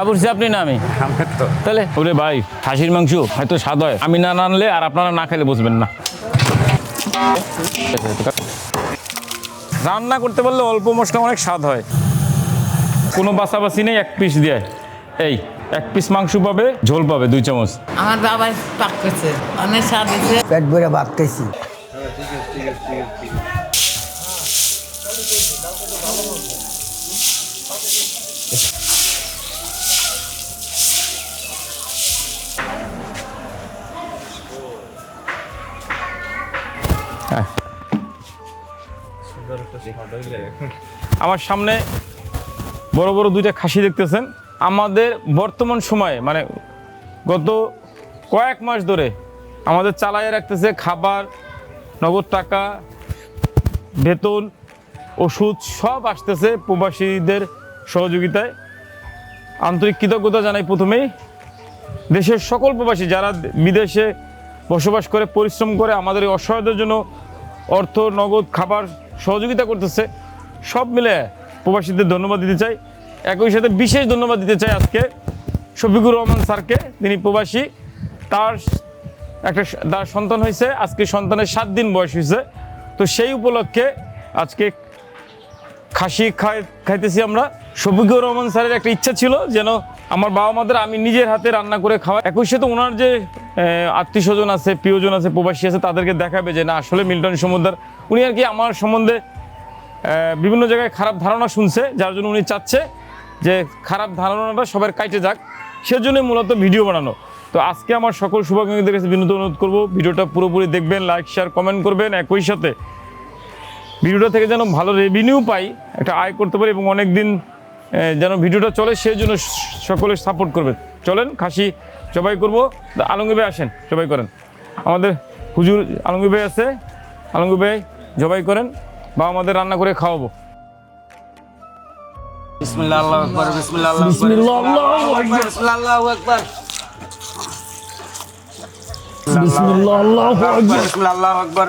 বাবুর্চি আপনি না আমি? তো। তাহলে? ওরে ভাই খাসির মাংস হয়তো স্বাদ হয়। আমি না আনলে আর আপনারা না খেলে বুঝবেন না। রান্না করতে পারলে অল্প মশলা অনেক স্বাদ হয়। কোনো বাসাবাসি নেই এক পিস দিয়ে। এই এক পিস মাংস পাবে ঝোল পাবে দুই চামচ। আমার বাবা পাক করছে অনেক স্বাদ হয়েছে। পেট ভরে ভাত খাইছি। আমার সামনে বড় বড় দুইটা খাসি দেখতেছেন। আমাদের বর্তমান সময়ে মানে গত কয়েক মাস ধরে আমাদের চালাইয়ে রাখতেছে খাবার, নগদ টাকা, বেতন, ওষুধ সব আসতেছে প্রবাসীদের সহযোগিতায়। আন্তরিক কৃতজ্ঞতা জানাই প্রথমেই। দেশের সকল প্রবাসী যারা বিদেশে বসবাস করে, পরিশ্রম করে আমাদের এই অসহায়দের জন্য অর্থ, নগদ, খাবার সহযোগিতা করতেছে। সব মিলে প্রবাসীদের ধন্যবাদ দিতে চাই। একই সাথে বিশেষ ধন্যবাদ দিতে চাই আজকে শফিকুর রহমান স্যারকে। তিনি প্রবাসী। তার একটা তার সন্তান হয়েছে। আজকে সন্তানের সাত দিন বয়স হয়েছে। তো সেই উপলক্ষে আজকে খাসি খাই খাইতেছি আমরা। শফিকুর রহমান স্যারের একটা ইচ্ছা ছিল যেন আমার বাবা মাদের আমি নিজের হাতে রান্না করে খাওয়া একই সাথে ওনার যে আত্মীয় স্বজন আছে, প্রিয়জন আছে, প্রবাসী আছে, তাদেরকে দেখাবে যে না, আসলে মিল্টন সমুদ্র উনি আর কি আমার সম্বন্ধে বিভিন্ন জায়গায় খারাপ ধারণা শুনছে, যার জন্য উনি চাচ্ছে যে খারাপ ধারণাটা সবার কাইটে যাক। সেজন্যই মূলত ভিডিও বানানো। তো আজকে আমার সকল শুভাকাঙ্ক্ষীদের কাছে বিনোদন অনুরোধ করব, ভিডিওটা পুরোপুরি দেখবেন, লাইক, শেয়ার, কমেন্ট করবেন। একই সাথে ভিডিওটা থেকে যেন ভালো রেভিনিউ পাই, একটা আয় করতে পারি এবং অনেক দিন যেন ভিডিওটা চলে সেই জন্য সকলে সাপোর্ট করবেন। চলেন খাসি জবাই করব। তা আলমগীর ভাই আসেন জবাই করেন। আমাদের হুজুর আলমগীর ভাই আছে আলমগীর ভাই জবাই করেন বা আমাদের রান্না করে খাওয়াবো। বিসমিল্লাহ আল্লাহু আকবার।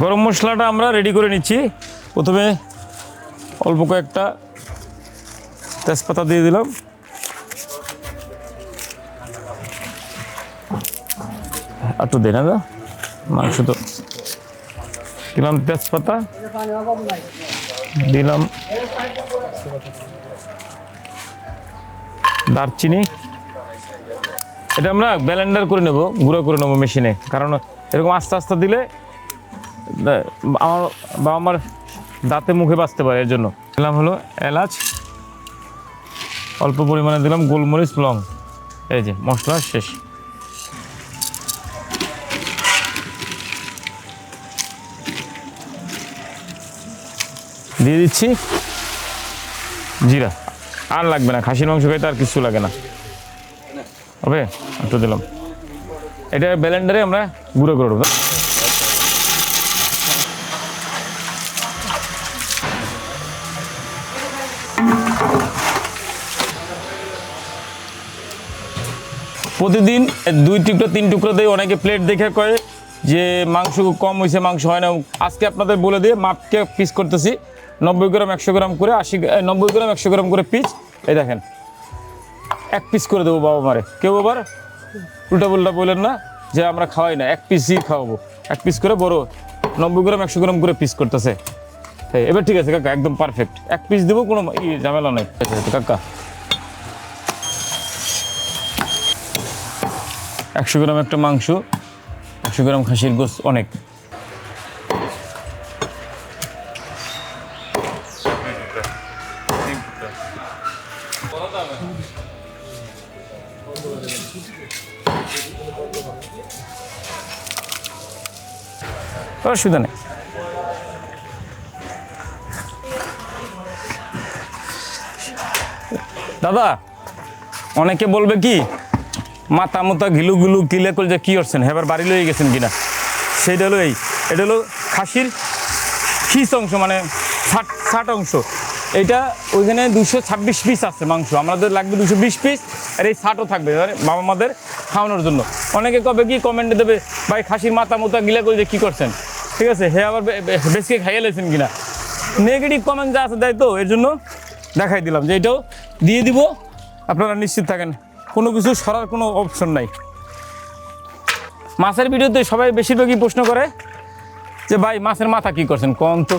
গরম মশলাটা আমরা রেডি করে নিচ্ছি। প্রথমে অল্প কয়েকটা তেজপাতা দিয়ে দিলাম। একটু দে না মাংস তো দিলাম তেজপাতা। দিলাম দারচিনি। এটা আমরা ব্যালেন্ডার করে নেব, গুঁড়ো করে নেব মেশিনে কারণ এরকম আস্তে আস্তে দিলে আমার বাবা মার দাঁতে মুখে বাঁচতে পারে, এর জন্য। দিলাম হলো এলাচ, অল্প পরিমাণে দিলাম গোলমরিচ, লং। এই যে, মশলা শেষ। দিয়ে দিচ্ছি জিরা। আর লাগবে না, খাসির মাংস খাইতে আর কিছু লাগে না। হবে একটু দিলাম। এটা ব্যালেন্ডারে আমরা গুঁড়ো করে দেবো। প্রতিদিন দুই টুকরো, তিন টুকরো দিয়ে অনেকে প্লেট দেখে কয়ে যে মাংস কম হয়েছে মাংস হয় না। আজকে আপনাদের বলে দিয়ে মাপকে পিস করতেছি। নব্বই গ্রাম, একশো গ্রাম করে আশি নব্বই গ্রাম, একশো গ্রাম করে পিস এই দেখেন, এক পিস করে দেবো বাবা মারে। কেউ আবার উল্টা পুল্টা বললেন না যে আমরা খাওয়াই না, এক পিসই খাওয়াবো। এক পিস করে বড়, নব্বই গ্রাম, একশো গ্রাম করে পিস করতেছে। এবার ঠিক আছে, কাকা, একদম পারফেক্ট এক পিস দেবো, কোনো ঝামেলা নেই। কাকা একশো গ্রাম একটা মাংস, একশো গ্রাম খাসির গোস অনেক। অসুবিধা নেই। দাদা, অনেকে বলবে কি মাথা মতা ঘিলু গুলু কিলে যে কী করছেন? এবার বাড়ি লয়ে গেছেন কিনা? সেইটা হলো এই, এটা হলো খাসির খিস অংশ মানে ষাট ষাট অংশ। এটা ওইখানে দুশো ছাব্বিশ পিস আছে মাংস। আমাদের লাগবে দুশো বিশ পিস আর এই ষাটও থাকবে বাবা মাদের খাওয়ানোর জন্য। অনেকে কবে কি কমেন্টে দেবে, ভাই, খাসির মাথা মোতা গিলা করে যে কী করছেন? ঠিক আছে, হে আবার বেশি খাইয়ে লেছেন কিনা? নেগেটিভ কমেন্ট যা আছে তাই তো, এর জন্য দেখাই দিলাম যে এটাও দিয়ে দিব। আপনারা নিশ্চিত থাকেন। কোনো কিছু সরার কোনো অপশন নাই। মাছের ভিডিওতে সবাই বেশিরভাগই প্রশ্ন করে যে, ভাই, মাছের মাথা কি করছেন? কন তো।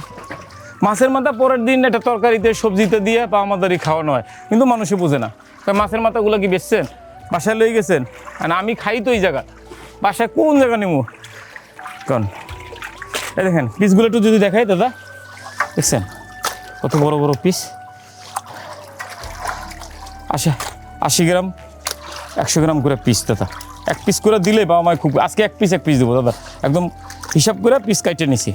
মাছের মাথা পরের দিন একটা তরকারিতে সবজিতে দিয়ে বা আমাদেরই খাওয়ানো হয়। কিন্তু মানুষে বোঝে না। তা মাছের মাথাগুলো কি বেচছেন? বাসায় লই গেছেন? আর আমি খাই তো এই জায়গা। বাসায় কোন জায়গা নেব কন। এই দেখেন, পিসগুলো একটু যদি দেখাই, দাদা। দেখছেন? কত বড় বড় পিস। আশা, আশি গ্রাম। একশো গ্রাম করে পিস দাদা। এক পিস করে দিলে বাবা মায় খুব আজকে এক পিস এক পিস দেবো, দাদা। একদম হিসাব করে পিস কাইটে নিছি।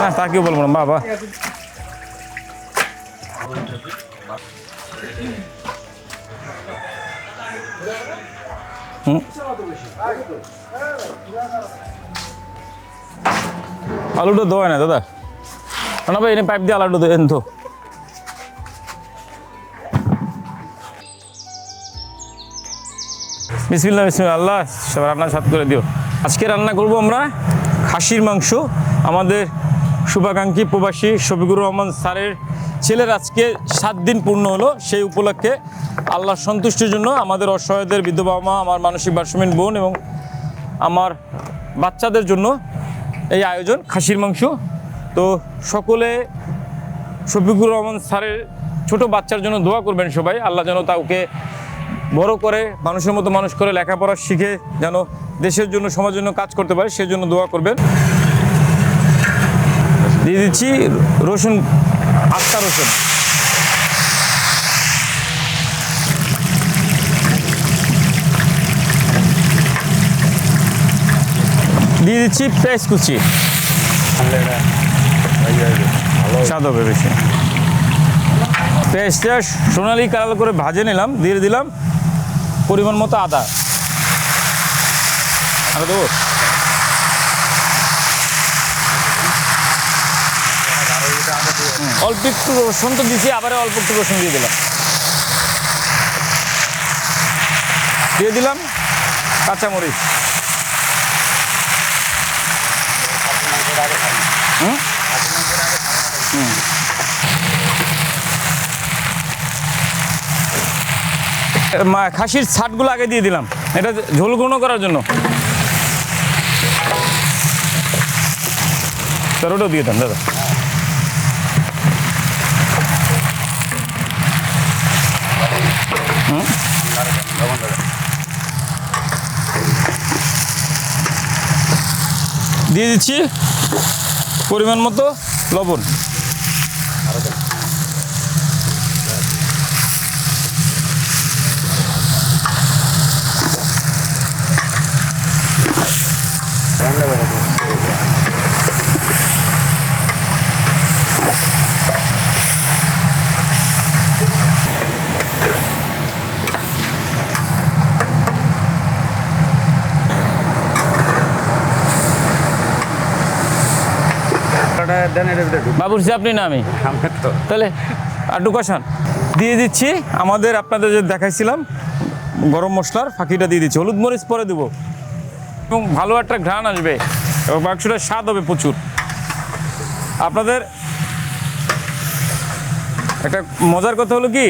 হ্যাঁ তা কেউ বলব না, বাবা। হুম? আলুটা দেওয়া না, দাদা। না ভাই, এনে পাইপ দিয়ে আলুটা দেন তো বিসমিল্লা বিসমিল্লা আল্লাহ সব রান্না সাত করে দিও। আজকে রান্না করব আমরা খাসির মাংস। আমাদের শুভাকাঙ্ক্ষী প্রবাসী শফিকুর রহমান স্যারের ছেলের আজকে সাত দিন পূর্ণ হলো। সেই উপলক্ষে আল্লাহর সন্তুষ্টির জন্য আমাদের অসহায়দের বিধবা মা, আমার মানসিক ভারসাম্যহীন বোন এবং আমার বাচ্চাদের জন্য এই আয়োজন, খাসির মাংস। তো সকলে শফিকুর রহমান স্যারের ছোট বাচ্চার জন্য দোয়া করবেন সবাই। আল্লাহ যেন তাকে বড় করে, মানুষের মতো মানুষ করে, লেখাপড়া শিখে যেন দেশের জন্য, সমাজের জন্য কাজ করতে পারে সেজন্য দোয়া করবেন। দিয়ে দিচ্ছি রসুন আস্তা রসুন। দিয়ে দিচ্ছি পেঁয়াজ কুচি। স্বাদ হবে বেশি। পেঁয়াজটা সোনালি কালার করে ভাজে নিলাম, দিয়ে দিলাম পরিমাণ মতো আদা। আদা দেবো? অল্প একটু রসুন তো দিচ্ছি আবার অল্প একটু রসুন দিয়ে দিলাম। দিয়ে দিলাম কাঁচামরিচ। খাসির ছাটগুলো আগে দিয়ে দিলাম। এটা ঝোল গুঁড়ো করার জন্য। দিয়ে দেন, দাদা। দিয়ে দিচ্ছি। পরিমাণ মতো লবণ। দেন ভিতরে ঢুক। বাবুরচি আপনি না আমি? আমার তো। তাহলে আটু কষান দিয়ে দিচ্ছি আমাদের আপনাদের যে দেখাইছিলাম গরম মশলার ফাঁকিটা দিয়ে দিচ্ছি। হলুদ মরিচ পরে দেবো। এবং ভালো একটা ঘ্রাণ আসবে। এবং মাংসটা স্বাদ হবে প্রচুর। আপনাদের একটা মজার কথা হলো কি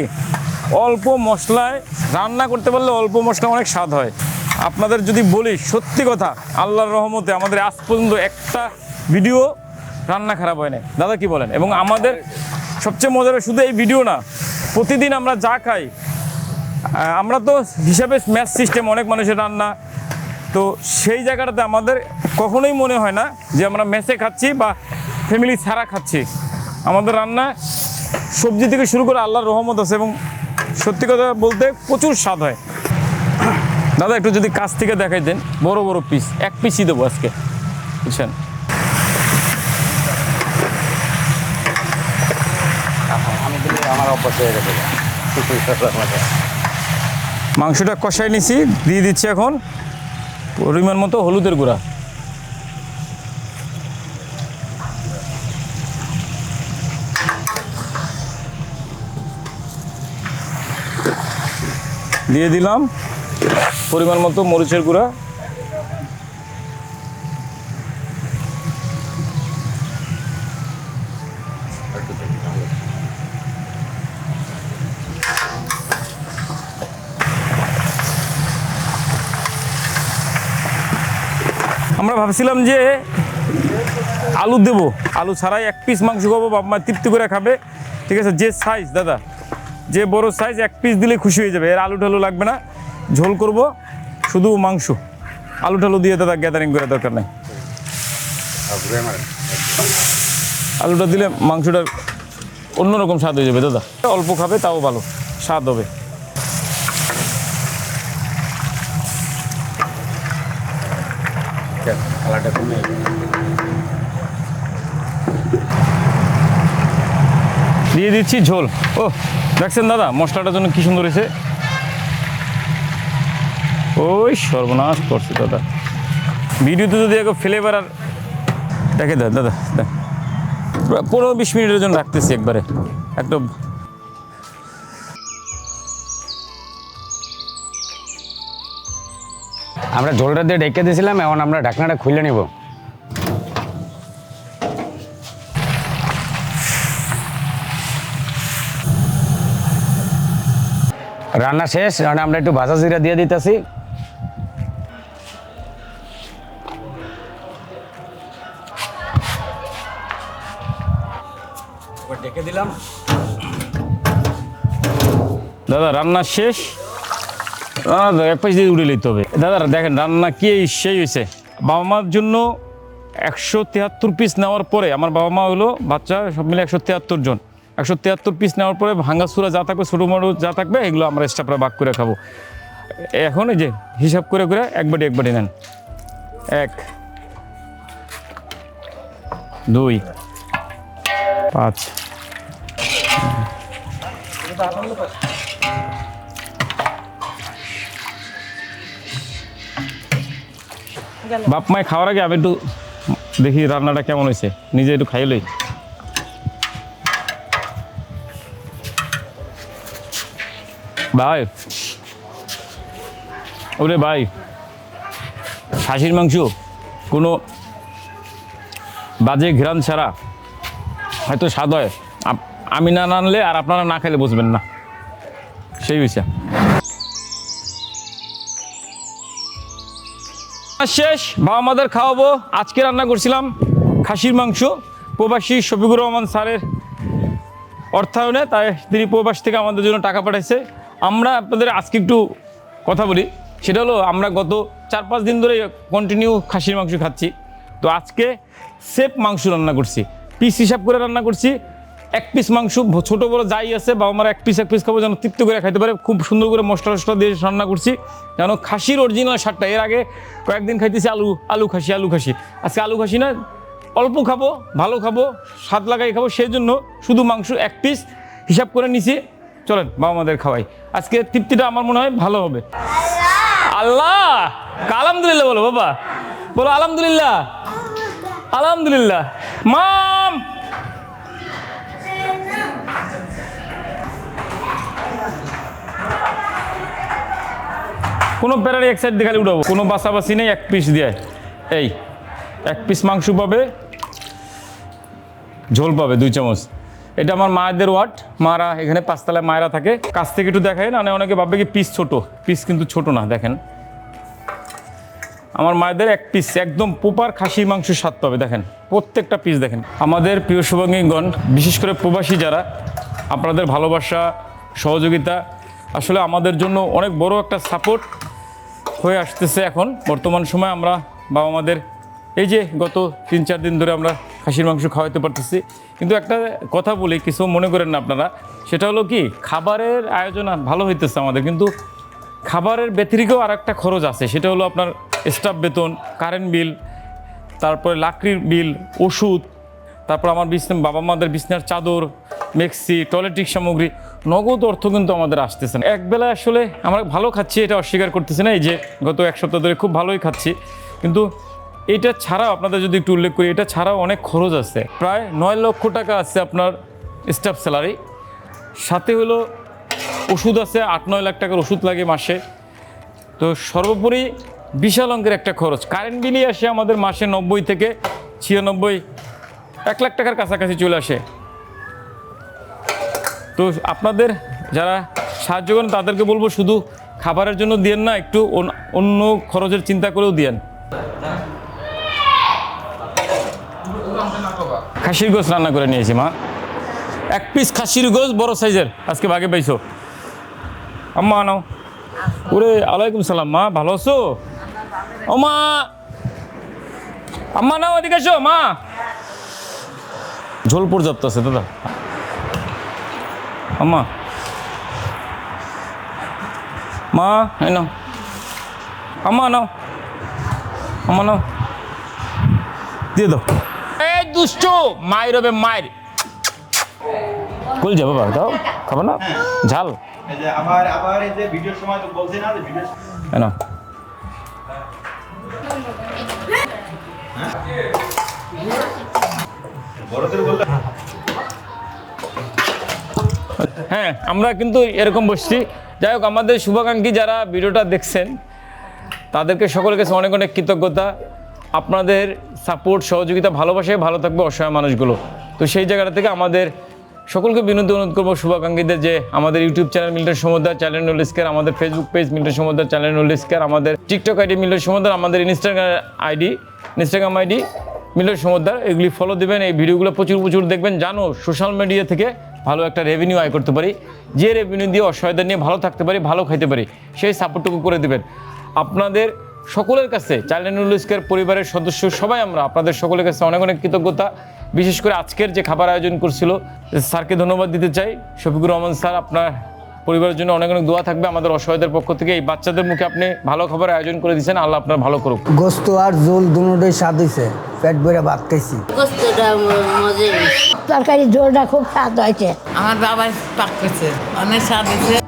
অল্প মশলায় রান্না করতে পারলে অল্প মশলা অনেক স্বাদ হয়। আপনাদের যদি বলি সত্যি কথা আল্লাহর রহমতে আমাদের আজ পর্যন্ত একটা ভিডিও রান্না খারাপ হয় না দাদা কি বলেন? এবং আমাদের সবচেয়ে মজার শুধু এই ভিডিও না, প্রতিদিন আমরা যা খাই আমরা তো হিসাবে ম্যাচ সিস্টেম অনেক মানুষের রান্না। তো সেই জায়গাটাতে আমাদের কখনোই মনে হয় না যে আমরা মেসে খাচ্ছি বা ফ্যামিলি ছাড়া খাচ্ছি। আমাদের রান্না সবজি থেকে শুরু করে আল্লাহর রহমত আছে এবং সত্যি কথা বলতে প্রচুর স্বাদ হয়। দাদা, একটু যদি কাছ থেকে দেখাই দেন, বড় বড় পিস এক পিসই দেবো আজকে। বুঝছেন? মাংসটা কষাই নিছি, দিয়ে দিচ্ছি এখন পরিমাণ মতো হলুদের গুঁড়া। দিয়ে দিলাম পরিমাণ মতো মরিচের গুঁড়া। আমরা ভাবছিলাম যে আলু দেব। আলু ছাড়াই এক পিস মাংস খাব, বাপ মা তৃপ্তি করে খাবে। ঠিক আছে, যে সাইজ দাদা, যে বড় সাইজ এক পিস দিলে খুশি হয়ে যাবে। এর আলু টালু লাগবে না, ঝোল করব, শুধু মাংস। আলু টালু দিয়ে দাদা গ্যাদারিং করে দরকার নেই। আলুটা দিলে মাংসটা অন্যরকম স্বাদ হয়ে যাবে, দাদা। অল্প খাবে, তাও ভালো, স্বাদ হবে। কমে দিয়ে দিচ্ছি ঝোল। ও দেখছেন দাদা, মশলাটার জন্য কি সুন্দর হয়েছে। ওই সর্বনাশ করছে দাদা। ভিডিওতে যদি একটু ফ্লেভার আর দেখে দাদা দাদা পনেরো বিশ মিনিটের জন্য রাখতেছি একবারে। একদম আমরা ঝোলটা দিয়ে ডেকে দিয়েছিলাম এখন আমরা ঢাকনাটা খুলে নিব। রান্না শেষ এখন আমরা একটু ভাজা জিরা দিয়ে দিতেছি। ডেকে দিলাম। দাদা রান্না শেষ? রান্না এক পাশ দিয়ে উড়ে নিতে হবে। দাদা, দেখেন, রান্না কি সেই হয়েছে বাবা মার জন্য একশো তিয়াত্তর পিস নেওয়ার পরে, আমার বাবা মা হলো বাচ্চা, সব মিলে একশো তিয়াত্তর জন। একশো তিয়াত্তর পিস নেওয়ার পরে ভাঙ্গাসুরা যা থাকবে, ছোটো মোটো যা থাকবে, এগুলো আমরা স্টাফরা ভাগ করে খাব। এখন এই যে, হিসাব করে করে এক বাটি নেন। এক, দুই, পাঁচ। বাপ মায় খাওয়ার আগে আমি একটু দেখি রান্নাটা কেমন হয়েছে। নিজে একটু খাই লই। ভাই। ওরে ভাই। খাসির মাংস। কোনো বাজে ঘ্রাণ ছাড়া হয়তো স্বাদ হয়। আমি না আনলে আর আপনারা না খেলে বুঝবেন না। সেই বিষয় শেষ বাবা মাদের খাওয়াবো। আজকে রান্না করছিলাম খাসির মাংস। প্রবাসী শফিকুর রহমান স্যারের অর্থায়নে, তাই তিনি প্রবাস থেকে আমাদের জন্য টাকা পাঠাইছে। আমরা আপনাদের আজকে একটু কথা বলি। সেটা হলো, আমরা গত চার পাঁচ দিন ধরে কন্টিনিউ খাসির মাংস খাচ্ছি। তো আজকে সেফ মাংস রান্না করছি। পিস হিসাব করে রান্না করছি। এক পিস মাংস ছোট বড় যাই আছে, বাবা মারা এক পিস এক পিস খাব যেন তৃপ্তি করে খাইতে পারে। খুব সুন্দর করে মশলা টসলা দিয়ে রান্না করছি। যেন খাসির অরিজিনাল স্বাদটা। এর আগে কয়েকদিন খাইতেছি আলু আলু খাসি আলু খাসি। আজকে আলু খাসি না, অল্প খাব, ভালো খাব, স্বাদ লাগাই খাব সেই জন্য শুধু মাংস এক পিস হিসাব করে নিছি। চলেন, বাবা মাদের খাওয়াই। আজকে তৃপ্তিটা আমার মনে হয় ভালো হবে। আল্লাহ! আলহামদুলিল্লাহ বলো বাবা। বলো, আলহামদুলিল্লাহ। আলহামদুলিল্লাহ। মাম কোনো প্যারারি এক সাইড দিয়ে খালি উঠাবো, কোনো বাসাবাসি নেই, এক পিস দিয়ে। এই, এক পিস মাংস পাবে, ঝোল পাবে, দুই চামচ। এটা আমার মায়েদের ওয়ার্ড, মারা এখানে পাঁচতলায় মায়েরা থাকে। কাছ থেকে একটু দেখায় না অনেকে ভাববে কি পিস ছোট। পিস কিন্তু ছোট না, দেখেন। আমার মায়েদের এক পিস একদম প্রপার খাসি মাংস স্বাদ পাবে, দেখেন। প্রত্যেকটা পিস দেখেন। আমাদের প্রিয় শুভাঙ্গীগণ, বিশেষ করে প্রবাসী যারা, আপনাদের ভালোবাসা, সহযোগিতা, আসলে আমাদের জন্য অনেক বড় একটা সাপোর্ট হয়ে আসতেছে এখন। বর্তমান সময় আমরা বাবা মাদের এই যে গত তিন চার দিন ধরে আমরা খাসির মাংস খাওয়াইতে পারতেছি। কিন্তু একটা কথা বলি, কিছু মনে করেন না আপনারা, সেটা হলো কি, খাবারের আয়োজন ভালো হইতেছে আমাদের, কিন্তু খাবারের ব্যতিরিকও আর একটা খরচ আছে। সেটা হলো আপনার স্টাফ বেতন কারেন্ট বিল তারপরে লাকড়ির বিল ওষুধ তারপর আমার বিছনা বাবা মাদের বিছনার চাদর, মেক্সি, টয়লেটিক সামগ্রী, নগদ অর্থ কিন্তু আমাদের আসতেছে না। একবেলা আসলে আমরা ভালো খাচ্ছি, এটা অস্বীকার করতেছি না, এই যে গত এক সপ্তাহ ধরে খুব ভালোই খাচ্ছি। কিন্তু এটা ছাড়াও আপনাদের যদি একটু উল্লেখ করি, এটা ছাড়াও অনেক খরচ আছে। প্রায় নয় লক্ষ টাকা আছে আপনার স্টাফ স্যালারি সাথে হলো ওষুধ আছে, আট নয় লাখ টাকার ওষুধ লাগে মাসে। তো সর্বোপরি বিশাল অঙ্কের একটা খরচ। কারেন্ট বিলই আসে আমাদের মাসে নব্বই থেকে ছিয়ানব্বই এক লাখ টাকার কাছাকাছি চলে আসে। তো আপনাদের যারা সাহায্য করেন, তাদেরকে বলব শুধু খাবারের জন্য দিয়েন না, একটু অন্য খরচের চিন্তা করেও দিয়েন। খাসির গোস রান্না করে নিয়েছি, মা। এক পিস খাসির গোস বড় সাইজের, আজকে ভাগে পাইছো। আম্মা নাও। ওরে, আলাইকুম সালাম, মা, ভালো আছো? ও মা! আম্মা নাও, এদিকে এসো, মা। ঝোল পর্যাপ্ত আছে দাদা। আম্মা। মা এই নাও। আম্মা নাও। আম্মা নাও। দিয়ে দাও। এই দুষ্ট মায়ের হবে মায়ের কল যাব বাবা দাও। খাব না? ঝাল। এই যে আমার আবার এই যে ভিডিওর সময় তো বলছি না যে ভিডিও হ্যাঁ আমরা কিন্তু এরকম বসছি। যাই হোক, আমাদের শুভাকাঙ্ক্ষী যারা ভিডিওটা দেখছেন, তাদেরকে সকলের কাছে অনেক অনেক কৃতজ্ঞতা। আপনাদের সাপোর্ট সহযোগিতা, ভালোবাসায় ভালো থাকবে অসহায় মানুষগুলো। তো সেই জায়গাটা থেকে আমাদের সকলকে বিনোদন অনুরোধ করব শুভাকাঙ্ক্ষীদের যে আমাদের YouTube channel Milton Samudra channel নলিস্কার আমাদের Facebook page Milton Samudra channel নলিস্কার আমাদের টিকটক আইডি মিল্টন সমুদ্র আমাদের Instagram ID Instagram ID Milton Samudra এগুলি ফলো দেবেন, এই ভিডিওগুলো প্রচুর প্রচুর দেখবেন। জানো সোশ্যাল মিডিয়া থেকে ভালো একটা রেভিনিউ আয় করতে পারি। যে রেভিনিউ দিয়ে অসহায়তা নিয়ে ভালো থাকতে পারি, ভালো খাইতে পারি, সেই সাপোর্টটুকু করে দেবেন। আপনাদের সকলের কাছে চাইল্ড নুলস্কের পরিবারের সদস্য সবাই আমরা, আপনাদের সকলের কাছে অনেক অনেক কৃতজ্ঞতা। বিশেষ করে আজকের যে খাবার আয়োজন করছিল, স্যারকে ধন্যবাদ দিতে চাই। শফিকুর রহমান স্যার, আপনার পরিবারের জন্য অনেক অনেক দোয়া থাকবে আমাদের অসহায়দের পক্ষ থেকে। এই বাচ্চাদের মুখে আপনি ভালো খাবার আয়োজন করে দিয়েছেন আল্লাহ আপনার ভালো করুক। গোস্ত আর জোল দুটোই স্বাদ হয়েছে পেট ভরে ভাত খাইছি। তরকারি জোলটা খুব স্বাদ হয়েছে। আমার বাবা পাক করছে অনেক স্বাদ হয়েছে।